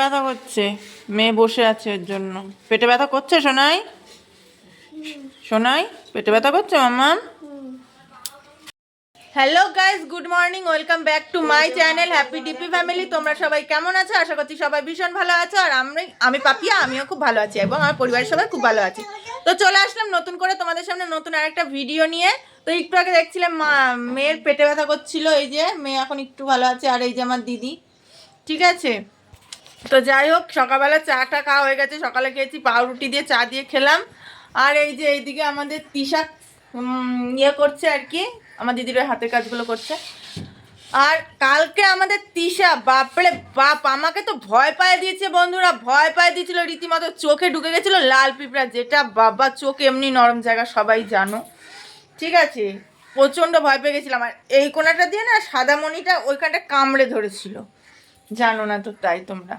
ব্যথা করছে? মেয়ে বসে আছে ওর জন্য। পেটে ব্যথা করছে সোনাই? সোনাই পেটে ব্যথা করছে মাম্মাম? Hello guys good morning welcome back to my channel happy DP family. তোমরা সবাই কেমন আছো? আশা করছি সবাই ভীষণ ভালো আছো আর আমি আমি পাপিয়া আমিও খুব ভালো আছি এবং আমার পরিবারের সবাই খুব ভালো আছে। তো চলে আসলাম নতুন করে তোমাদের সামনে নতুন আরেকটা ভিডিও নিয়ে। তো একটু আগে দেখছিলাম মা মেয়ের পেটে ব্যথা করছিল এই যে মেয়ে এখন একটু ভালো আছে আর এই যে আমার দিদি। ঠিক আছে? তো যাই হোক, সকালবেলা চাটা খাওয়া হয়ে গেছে। সকালে খেয়েছি পাউরুটি দিয়ে চা দিয়ে খেলাম। আর এই যে এইদিকে আমাদের তিশা ইয়ে করছে আর কি, আমার দিদির হাতের কাজগুলো করছে। আর কালকে আমাদের তিশা, বাপরে বাপ, আমাকে তো ভয় পায় দিয়েছে বন্ধুরা, ভয় পায় দিয়েছিল, রীতিমতো চোখে ঢুকে গেছিল লাল পিঁপড়া, যেটা বাবা চোখ এমনি নরম জায়গা, সবাই জানো। ঠিক আছে? প্রচণ্ড ভয় পেয়ে গেছিলাম। আর এই কোনাটা দিয়ে না সাদা মণিটা ওইখানটা কামড়ে ধরেছিল। জানো না তো তাই তোমরা।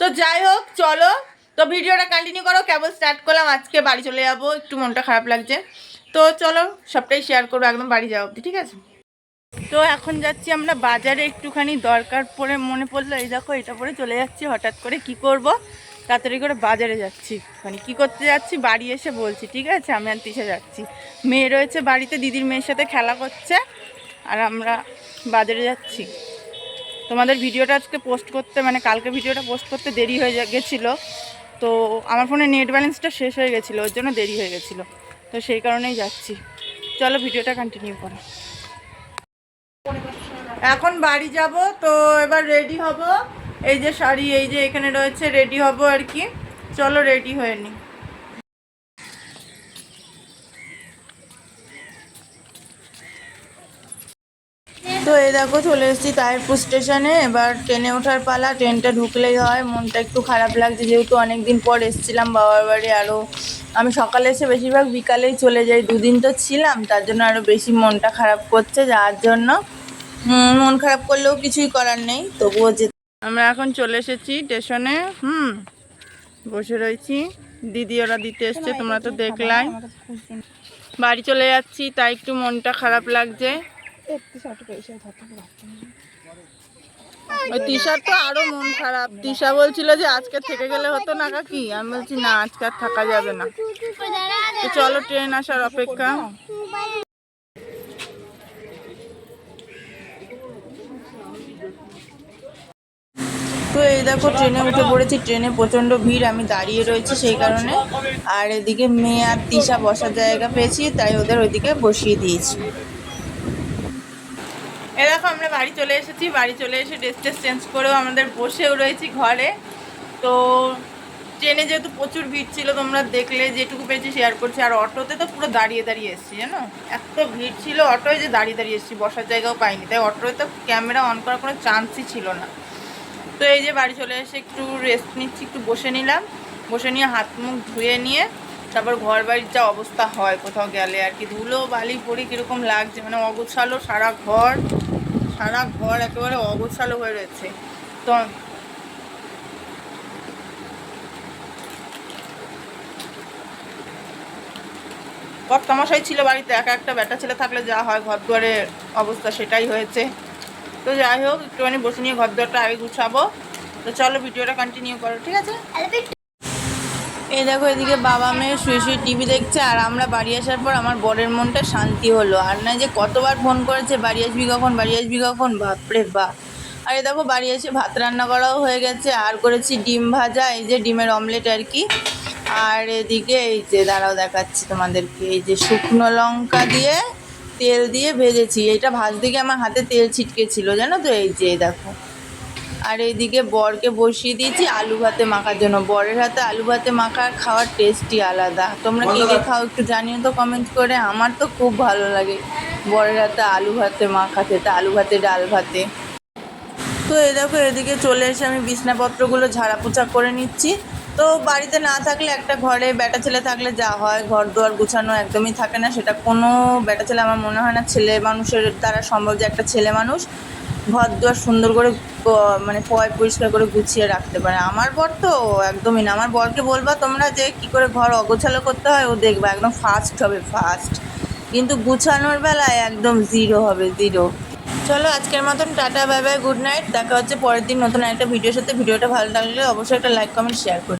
তো যাই হোক, চলো। তো ভিডিওটা কন্টিনিউ করো। কেবল স্টার্ট করলাম। আজকে বাড়ি চলে যাব। একটু মনটা খারাপ লাগছে। তো চলো, সবটাই শেয়ার করব। একদম বাড়ি যাওয়া অবধি, ঠিক আছে? তো এখন যাচ্ছি আমরা বাজারে। একটুখানি দরকার পড়ে মনে পড়ল, এই দেখো, এটা পরে চলে যাচ্ছি। হঠাৎ করে কি করব? তাড়াতাড়ি করে বাজারে যাচ্ছি। একটুখানি কী করতে যাচ্ছি? বাড়ি এসে বলছি, ঠিক আছে? আমি আর তিসে যাচ্ছি। মেয়ে রয়েছে বাড়িতে। দিদির মেয়ের সাথে খেলা করছে। আর আমরা বাজারে যাচ্ছি। তোমাদের ভিডিওটা আজকে পোস্ট করতে মানে কালকে ভিডিওটা পোস্ট করতে দেরি হয়ে গেছিল। তো আমার ফোনে নেট ব্যালেন্সটা শেষ হয়ে গেছিল, ওর জন্য দেরি হয়ে গেছিল। তো সেই কারণেই যাচ্ছি। চলো ভিডিওটা কন্টিনিউ করো। এখন বাড়ি যাব, তো এবার রেডি হব। এই যে শাড়ি, এই যে এখানে রয়েছে রেডি হব আর কি। চলো রেডি হয়ে নি। তো এই দেখো চলে এসেছি তাহিরপুর স্টেশনে। এবার ট্রেনে ওঠার পালা, ট্রেনটা ঢুকলেই হয়, মনটা একটু খারাপ লাগছে। যেহেতু অনেক দিন পর এসেছিলাম বাবার বাড়ি আরও আমি সকালে এসে বেশিরভাগ বিকালেই চলে যাই। দুদিন তো ছিলাম, তার জন্য আরও বেশি মনটা খারাপ করছে যার জন্য। মন খারাপ করলেও কিছুই করার নেই, তবুও যে আমরা এখন চলে এসেছি স্টেশনে, হুম, বসে রয়েছি। দিদি ওরা দিতে এসছে, তোমরা তো দেখলাই। বাড়ি চলে যাচ্ছি, তাই একটু মনটা খারাপ লাগছে। তো মন খারাপ। যে আজকে থেকে গেলে হতো না কাকি? আমি বলছি, না, আজকে আর থাকা যাবে না। চলো আসার অপেক্ষা। তো এই দেখো, ট্রেনে উঠে পড়েছি। ট্রেনে প্রচণ্ড ভিড়, আমি দাঁড়িয়ে রয়েছি সেই কারণে। আর এদিকে মেয়ে আর তিশা বসার জায়গা পেয়েছি, তাই ওদের ওইদিকে বসিয়ে দিয়েছি। এ দেখো, আমরা বাড়ি চলে এসেছি। বাড়ি চলে এসে ড্রেস টেস চেঞ্জ করেও আমাদের বসেও রয়েছি ঘরে। তো ট্রেনে যেহেতু প্রচুর ভিড় ছিল, তোমরা দেখলে যেটুকু পেয়েছি শেয়ার করছি। আর অটোতে তো পুরো দাঁড়িয়ে দাঁড়িয়ে এসেছি, জানো? এত ভিড় ছিল অটোয় যে দাঁড়িয়ে দাঁড়িয়ে এসেছি, বসার জায়গাও পাইনি। তাই অটোয় তো ক্যামেরা অন করার কোনো চান্সই ছিল না। তো এই যে বাড়ি চলে এসে একটু রেস্ট নিচ্ছি, একটু বসে নিলাম। বসে নিয়ে হাত মুখ ধুয়ে নিয়ে তারপর ঘর বাড়ির যা অবস্থা হয়, কোথাও গেলে আর কি। ধুলো, বালি পড়ি কীরকম লাগছে মানে অগোছালো সারা ঘর। সারা ঘর একেবারে অগোছালো হয়ে রয়েছে। তো কর্তামশাই ছিল বাড়িতে, একা একটা বেটা ছেলে থাকলে যা হয় ঘর দুয়ারের অবস্থা সেটাই হয়েছে। তো যাই হোক, একটুখানি বসে নিয়ে ঘর দুয়ারটা আগে গুছাবো। তো চলো, ভিডিওটা কন্টিনিউ করো, ঠিক আছে? এই দেখো, এদিকে বাবা মেয়ে শুয়ে শুয়ে টিভি দেখছে, আর আমরা বাড়ি আসার পর আমার বরের মনটা শান্তি হলো। আর না যে কতবার ফোন করেছে, বাড়ি আসবি কখন, বাড়ি আসবি কখন? বাপরে বাপ। আর এই দেখো, বাড়ি এসে ভাত রান্না করাও হয়ে গেছে, আর করেছি ডিম ভাজা, এই যে ডিমের অমলেট আর কি। আর এদিকে এই যে, দাঁড়াও দেখাচ্ছি তোমাদেরকে, এই যে শুকনো লঙ্কা দিয়ে তেল দিয়ে ভেজেছি। এটা ভাজতে গিয়ে আমার হাতে তেল ছিটকে ছিল, জানো তো? এই যে দেখো। আর এইদিকে বরকে বসিয়ে দিয়েছি আলু ভাতে মাখার জন্য। বরের হাতে আলু ভাতে মাখার খাওয়ার টেস্টই আলাদা। তোমরা কে কে খাও একটু জানিও তো কমেন্ট করে। আমার তো খুব ভালো লাগে বরের হাতে আলু ভাতে মাখা খেতে আলু ভাতে ডাল ভাতে। তো এই দেখো এদিকে চলে এসে আমি বিছনাপত্রগুলো ঝাড়া পোছা করে নিচ্ছি। তো বাড়িতে না থাকলে একটা ঘরে বেটা ছেলে থাকলে যা হয় ঘর দুয়ার গুছানো একদমই থাকে না। সেটা কোনো বেটা ছেলে আমার মনে হয় না। ছেলে মানুষের দ্বারা সম্ভব যে একটা ছেলে মানুষ। ঘর দুয়ার সুন্দর করে মানে পয় পরিষ্কার করে গুছিয়ে রাখতে পারে। আমার বর তো একদমই না। আমার বরকে বলবা তোমরা যে কি করে ঘর অগোছালো করতে হয়, ও দেখবে একদম ফাস্ট হবে ফাস্ট কিন্তু গুছানোর বেলায় একদম জিরো হবে জিরো চলো আজকের মতন tata bye bye good night দেখা হচ্ছে পরের দিন নতুন একটা ভিডিওর সাথে। ভিডিওটা ভালো লাগলে অবশ্যই একটা লাইক কমেন্ট শেয়ার করো।